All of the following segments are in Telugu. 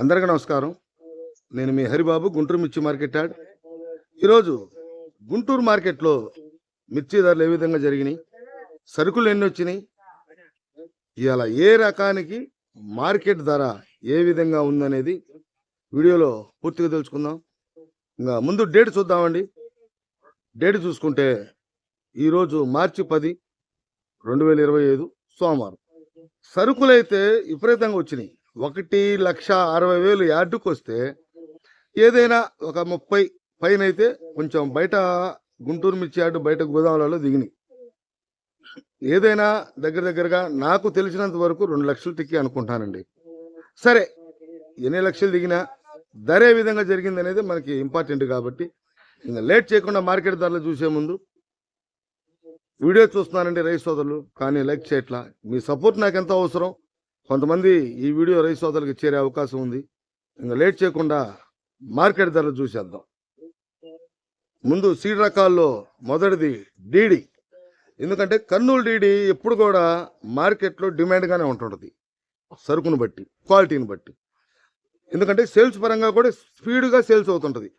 అందరికీ నమస్కారం. నేను మీ హరిబాబు గుంటూరు మిర్చి మార్కెట్ యాడ్. ఈరోజు గుంటూరు మార్కెట్లో మిర్చి ధరలు ఏ విధంగా జరిగినాయి? సరుకులు ఎన్ని వచ్చినాయి? ఇవాళ ఏ రకానికి మార్కెట్ ధర ఏ విధంగా ఉందనేది వీడియోలో పూర్తిగా తెలుసుకుందాం. ఇంకా ముందు డేట్ చూద్దామండి. డేట్ చూసుకుంటే ఈరోజు మార్చి పది రెండు వేల ఇరవై ఐదు సోమవారం. సరుకులైతే విపరీతంగా వచ్చినాయి. ఒకటి లక్ష అరవై వేలు యార్డుకు వస్తే ఏదైనా ఒక ముప్పై పైన అయితే కొంచెం బయట గుంటూరు మిర్చి యార్డు బయట గోదాములలో దిగినాయి. ఏదైనా దగ్గర దగ్గరగా నాకు తెలిసినంత వరకు రెండు లక్షలు తిక్కి అనుకుంటానండి. సరే ఎన్ని లక్షలు దిగినా ధర ఏ విధంగా జరిగింది అనేది మనకి ఇంపార్టెంట్ కాబట్టి ఇంకా లేట్ చేయకుండా మార్కెట్ ధరలు చూసే ముందు వీడియో చూస్తున్నానండి రైస్ సోదరులు కానీ లైక్ చేయట్లా. మీ సపోర్ట్ నాకు ఎంత అవసరం. కొంతమంది ఈ వీడియో రైస్ సోదరులకు చేరే అవకాశం ఉంది. ఇంకా లేట్ చేయకుండా మార్కెట్ ధరలు చూసేద్దాం. ముందు సీడ్ రకాల్లో మొదటిది డీడీ. ఎందుకంటే కర్నూలు డీడీ ఎప్పుడు కూడా మార్కెట్లో డిమాండ్గానే ఉంటుంటుంది. సరుకును బట్టి క్వాలిటీని బట్టి. ఎందుకంటే సేల్స్ పరంగా కూడా స్పీడ్గా సేల్స్ అవుతుంటుంది.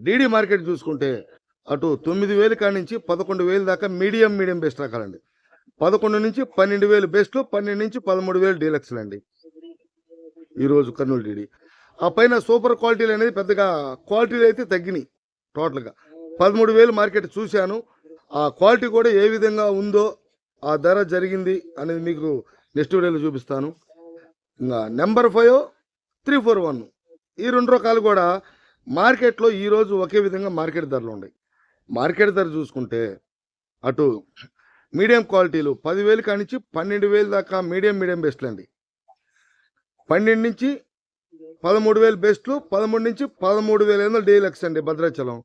డీడీ మార్కెట్ చూసుకుంటే అటు తొమ్మిది వేలు కాడి నుంచి పదకొండు వేలు దాకా మీడియం మీడియం బెస్ట్ రకాలండి. పదకొండు నుంచి పన్నెండు వేలు బెస్ట్లు పన్నెండు నుంచి పదమూడు వేలు డీలక్స్లు అండి ఈరోజు కర్నూలు డీడీ. ఆ పైన సూపర్ క్వాలిటీలు అనేది పెద్దగా క్వాలిటీలు అయితే తగ్గినాయి టోటల్గా. పదమూడు వేలు మార్కెట్ చూశాను. ఆ క్వాలిటీ కూడా ఏ విధంగా ఉందో ఆ ధర జరిగింది అనేది మీకు నెక్స్ట్ వీడియోలో చూపిస్తాను. ఇంకా number five three four one. ఈ రెండు రకాలు కూడా మార్కెట్లో ఈరోజు ఒకే విధంగా మార్కెట్ ధరలు ఉన్నాయి. మార్కెట్ ధర చూసుకుంటే అటు మీడియం క్వాలిటీలు పదివేలు కానించి పన్నెండు వేలు దాకా మీడియం మీడియం బెస్ట్లు అండి. పన్నెండు నుంచి పదమూడు వేలు బెస్ట్లు పదమూడు నుంచి పదమూడు వేల ఐదు వందలు డీలక్స్ అండి భద్రాచలం.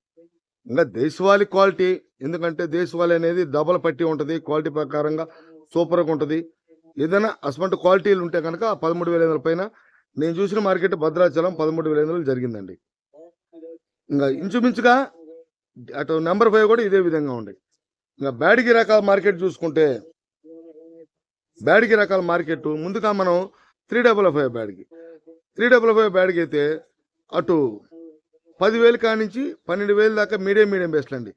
ఇంకా దేశవాళీ క్వాలిటీ ఎందుకంటే దేశవాళీ అనేది డబల్ పట్టి ఉంటుంది క్వాలిటీ ప్రకారంగా సూపర్గా ఉంటుంది. ఏదైనా అసమంటి క్వాలిటీలు ఉంటే కనుక పదమూడు వేల ఐదు వందల పైన నేను చూసిన మార్కెట్ భద్రాచలం పదమూడు వేల ఐదు వందలు జరిగిందండి. ఇంకా ఇంచుమించుగా అటు నెంబర్ ఫైవ్ కూడా ఇదే విధంగా ఉంది. ఇంకా బ్యాడిగి రకాల మార్కెట్ చూసుకుంటే బ్యాడిగి రకాల మార్కెట్ ముందుగా మనం త్రీ డబుల్ ఫైవ్ బ్యాడ్కి త్రీ డబుల్ ఫైవ్ బ్యాడ్కి అయితే అటు పదివేలు కానించి పన్నెండు వేలు దాకా మీడియం మీడియం బెస్ట్లు అండి.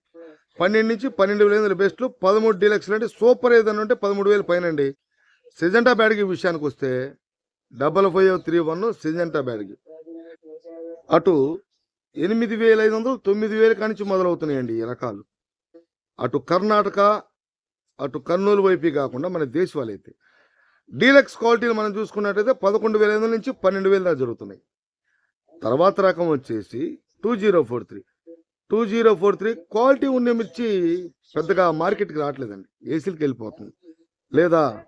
పన్నెండు నుంచి పన్నెండు వేల బెస్ట్లు పదమూడు డీలక్స్లు అంటే సూపర్ ఏదైనా ఉంటే పదమూడు వేలు పైన అండి. సిజెంటా బ్యాడ్కి విషయానికి వస్తే double five three one Syngenta బ్యాడ్కి అటు ఎనిమిది వేల ఐదు వందలు తొమ్మిది వేల కానించి మొదలవుతున్నాయండి ఈ రకాలు. అటు కర్ణాటక అటు కర్నూలు వైపు కాకుండా మన దేశవాళీ అయితే డీలక్స్ క్వాలిటీలు మనం చూసుకున్నట్టయితే పదకొండు వేల ఐదు నుంచి పన్నెండు వేల దాకా జరుగుతున్నాయి. తర్వాత రకం వచ్చేసి two zero four three. Two zero four three quality ఉన్న మిర్చి పెద్దగా మార్కెట్కి రావట్లేదండి. ఏసీలకి వెళ్ళిపోతుంది. లేదా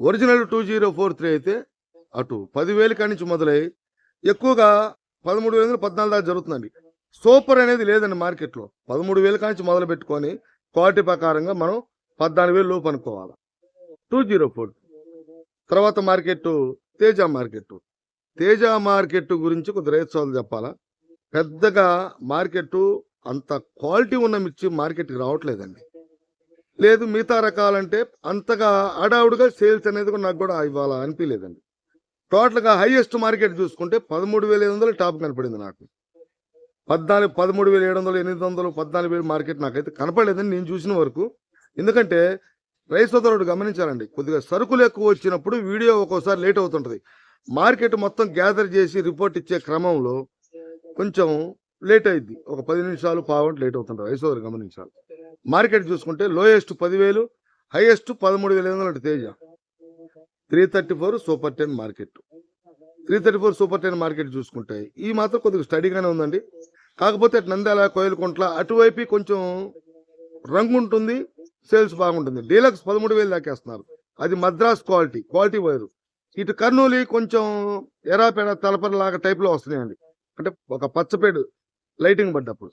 original two zero four three అయితే అటు పదివేల కాడి నుంచి మొదలై ఎక్కువగా పదమూడు వేల పద్నాలుగు దాకా జరుగుతుందండి. సూపర్ అనేది లేదండి మార్కెట్లో. పదమూడు వేల కాంచి మొదలు పెట్టుకొని క్వాలిటీ ప్రకారంగా మనం పద్నాలుగు వేలు లోపు అనుకోవాలి. Two zero four. తర్వాత market Teja market Teja market గురించి కొద్ది రైతు సోదరులు చెప్పాలా? పెద్దగా మార్కెట్ అంత క్వాలిటీ ఉన్న మిర్చి మార్కెట్కి రావట్లేదండి. లేదు మిగతా రకాలంటే అంతగా అడావుడుగా సేల్స్ అనేది కూడా నాకు కూడా ఇవాళ అనిపించలేదండి టోటల్గా హైయెస్ట్ మార్కెట్ చూసుకుంటే పదమూడు వేల ఐదు వందలు టాప్ కనపడింది నాకు. పద్నాలుగు పదమూడు వేల ఏడు వందలు ఎనిమిది వందలు పద్నాలుగు వేలు మార్కెట్ నాకైతే కనపడలేదని నేను చూసిన వరకు. ఎందుకంటే రైస్ సోదరుడు గమనించాలండి కొద్దిగా సరుకులు ఎక్కువ వచ్చినప్పుడు వీడియో ఒక్కోసారి లేట్ అవుతుంటుంది. మార్కెట్ మొత్తం గ్యాదర్ చేసి రిపోర్ట్ ఇచ్చే క్రమంలో కొంచెం లేట్ అయింది ఒక పది నిమిషాలు పావంట్ లేట్ అవుతుంటారు రైస్ సోదరు గమనించాలి. మార్కెట్ చూసుకుంటే లోయెస్ట్ పదివేలు హైయెస్ట్ పదమూడు వేల ఎనిమిది వందలు Teja. Three thirty four super ten market. Three thirty four super ten market చూసుకుంటే ఈ మాత్రం కొద్దిగా స్టడీగానే ఉందండి. కాకపోతే నందాల నంద్యాల కోయిలకుంట్ల అటువైపు కొంచెం రంగు ఉంటుంది సేల్స్ బాగుంటుంది. డీలక్స్ పదమూడు వేలు దాకేస్తున్నారు అది మద్రాస్ క్వాలిటీ క్వాలిటీ వైరు. ఇటు కర్నూలు కొంచెం ఎరాపేడ తలపరలాగా టైప్లో వస్తున్నాయండి. అంటే ఒక పచ్చపేడు లైటింగ్ పడ్డప్పుడు.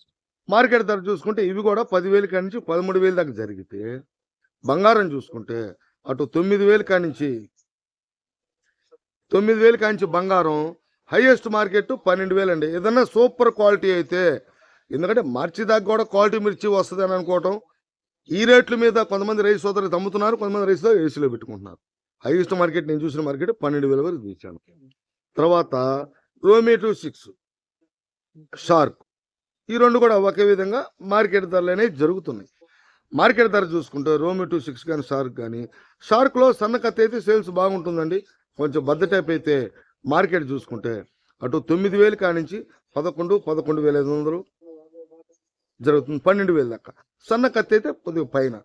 మార్కెట్ ధర చూసుకుంటే ఇవి కూడా పదివేలు కాడి నుంచి పదమూడు వేలు దాకా జరిగితే బంగారం చూసుకుంటే అటు తొమ్మిది వేలు కాడి నుంచి తొమ్మిది వేలు నుంచి బంగారం హైయెస్ట్ మార్కెట్ పన్నెండు వేలు అండి ఏదన్నా సూపర్ క్వాలిటీ అయితే ఎందుకంటే మార్చి దాకా కూడా క్వాలిటీ మిర్చి వస్తుంది అని అనుకోవటం ఈ రేట్ల మీద కొంతమంది రైస్ సోదరులు అమ్ముతున్నారు కొంతమంది రైస్ సోదరు ఏసీలో పెట్టుకుంటున్నారు. హైయెస్ట్ మార్కెట్ నేను చూసిన మార్కెట్ పన్నెండు వేల వరకు తీసాను తర్వాత రోమే టూ సిక్స్ షార్క్ ఈ రెండు కూడా ఒకే విధంగా మార్కెట్ ధరలు అనేవి జరుగుతున్నాయి. మార్కెట్ ధర చూసుకుంటే రోమేటో టూ సిక్స్ కానీ షార్క్ కానీ షార్క్లో సన్న కత్తి అయితే సేల్స్ బాగుంటుందండి. కొంచెం బద్ద టైప్ అయితే మార్కెట్ చూసుకుంటే అటు తొమ్మిది వేలు కానించి పదకొండు పదకొండు వేల ఐదు వందలు జరుగుతుంది. పన్నెండు వేలు దాకా. సన్న కత్తి అయితే కొద్దిగా పైన.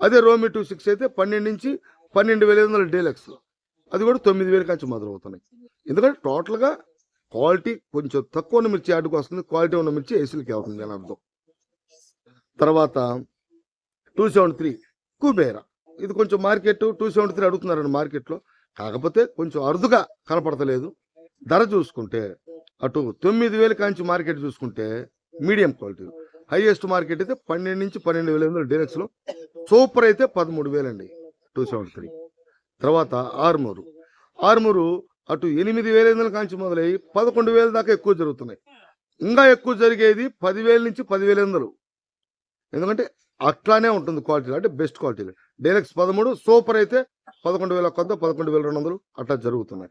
అదే రోమి టూ సిక్స్ అయితే పన్నెండు నుంచి పన్నెండు వేల ఐదు వందల డీలక్స్. అది కూడా తొమ్మిది వేలు కాంచి మొదలవుతున్నాయి. ఎందుకంటే టోటల్గా క్వాలిటీ కొంచెం తక్కువ ఉన్న మిర్చి ఆడుకు వస్తుంది క్వాలిటీ ఉన్న మిర్చి ఏసీలకి అవుతుంది అని అర్థం. తర్వాత టూ సెవెంటీ త్రీ కుబేరా. ఇది కొంచెం మార్కెట్ టూ సెవెంటీ త్రీ అడుగుతున్నారండి మార్కెట్లో. కాకపోతే కొంచెం అరుదుగా కనపడతలేదు. ధర చూసుకుంటే అటు తొమ్మిది వేలు కాంచి మార్కెట్ చూసుకుంటే మీడియం క్వాలిటీ. హైయెస్ట్ మార్కెట్ అయితే పన్నెండు నుంచి పన్నెండు వేల ఎనిమిది డీలక్స్లో సూపర్ అయితే పదమూడు వేలండి టూ సెవెన్ త్రీ. తర్వాత ఆర్మూరు. ఆర్మూరు అటు ఎనిమిది వేల ఎనిమిది వందల కాంచి మొదలై పదకొండు వేల దాకా ఎక్కువ జరుగుతున్నాయి. ఇంకా ఎక్కువ జరిగేది పదివేల నుంచి పదివేల ఐదు ఎందుకంటే అట్లానే ఉంటుంది క్వాలిటీ అంటే బెస్ట్ క్వాలిటీ. డైలెక్స్ పదమూడు సూపర్ అయితే పదకొండు వేల కొంత పదకొండు వేల రెండు వందలు అట్లా జరుగుతున్నాయి.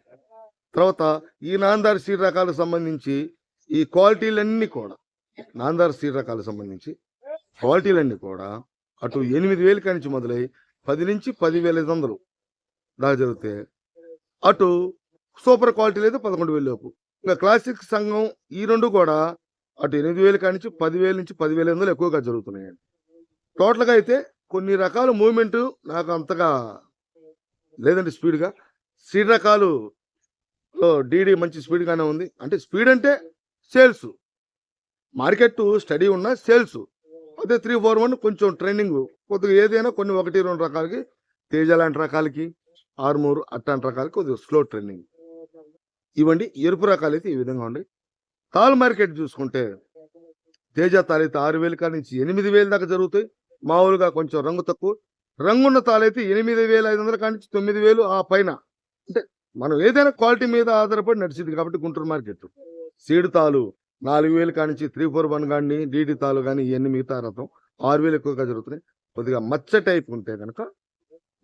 తర్వాత ఈ నాందార్ సీడ్ రకాలకు సంబంధించి ఈ క్వాలిటీలన్నీ కూడా నాందార్ సీడ్ రకాలకు సంబంధించి క్వాలిటీలన్నీ కూడా అటు ఎనిమిది వేలు కానించి మొదలై పది నుంచి పదివేల ఐదు వందలు దాకా జరిగితే అటు సూపర్ క్వాలిటీలు అయితే పదకొండు వేలు లోపు. ఇంకా క్లాసిక్ సంఘం ఈ రెండు కూడా అటు ఎనిమిది వేలు కానించి పదివేల నుంచి పదివేల ఎనిమిది ఎక్కువగా జరుగుతున్నాయండి టోటల్గా అయితే కొన్ని రకాల మూవ్మెంట్ నాకు అంతగా లేదండి స్పీడ్గా సీడ్ రకాలు డీడీ మంచి స్పీడ్గానే ఉంది. అంటే స్పీడ్ అంటే సేల్స్ మార్కెట్ స్టడీ ఉన్న సేల్స్ అదే త్రీ ఫోర్ వన్ కొంచెం ట్రెండింగ్ కొద్దిగా ఏదైనా కొన్ని ఒకటి రెండు రకాలకి తేజ లాంటి రకాలకి ఆర్మూర్ అట్లాంటి రకాలకి కొద్దిగా స్లో ట్రెండింగ్ ఇవ్వండి ఎరుపు రకాలు అయితే ఈ విధంగా ఉన్నాయి. తాల్ మార్కెట్ చూసుకుంటే తేజ తాలు ఆరు వేలు కాడి నుంచి ఎనిమిది వేలు దాకా జరుగుతాయి. మామూలుగా కొంచెం రంగు తక్కువ. రంగున్న తాలైతే ఎనిమిది వేల ఐదు వందల కాడి నుంచి తొమ్మిది వేలు ఆ పైన. అంటే మనం ఏదైనా క్వాలిటీ మీద ఆధారపడి నడిచింది కాబట్టి గుంటూరు మార్కెట్. సీడ్ తాలు నాలుగు వేలు కానించి త్రీ ఫోర్ వన్ కానీ డీడీ తాలు కానీ ఇవన్నీ మిగతా రథం ఆరు వేలు ఎక్కువగా జరుగుతున్నాయి. కొద్దిగా మచ్చ టైప్ ఉంటే కనుక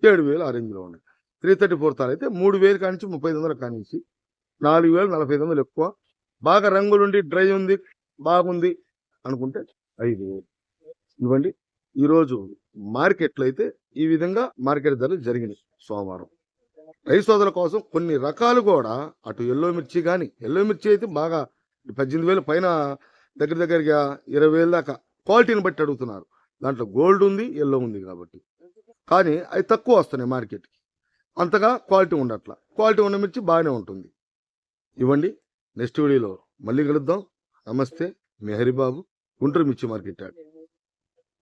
ఏడు వేలు ఆ రేంజ్లో ఉన్నాయి. త్రీ థర్టీ ఫోర్ తాలు అయితే మూడు వేలు కానించి ముప్పై ఐదు వందలు కానించి నాలుగు వేలు నలభై ఐదు వందలు ఎక్కువ. బాగా రంగులుండి డ్రై ఉంది బాగుంది అనుకుంటే ఐదు. వేలు ఇవ్వండి. ఈరోజు మార్కెట్లో అయితే ఈ విధంగా మార్కెట్ ధరలు జరిగినాయి సోమవారం. రైస్ సోదరుల కోసం కొన్ని రకాలు కూడా అటు ఎల్లో మిర్చి కానీ ఎల్లో మిర్చి అయితే బాగా పద్దెనిమిది వేలు పైన దగ్గర దగ్గరగా ఇరవై వేల దాకా క్వాలిటీని బట్టి అడుగుతున్నారు. దాంట్లో గోల్డ్ ఉంది ఎల్లో ఉంది కాబట్టి. కానీ అవి తక్కువ వస్తున్నాయి మార్కెట్కి. అంతగా క్వాలిటీ ఉండట్లా. క్వాలిటీ ఉన్న మిర్చి బాగానే ఉంటుంది. ఇవ్వండి. నెక్స్ట్ వీడియోలో మళ్ళీ కలుద్దాం. నమస్తే. మీ హరిబాబు గుంటూరు మిర్చి మార్కెట్ యార్డ్.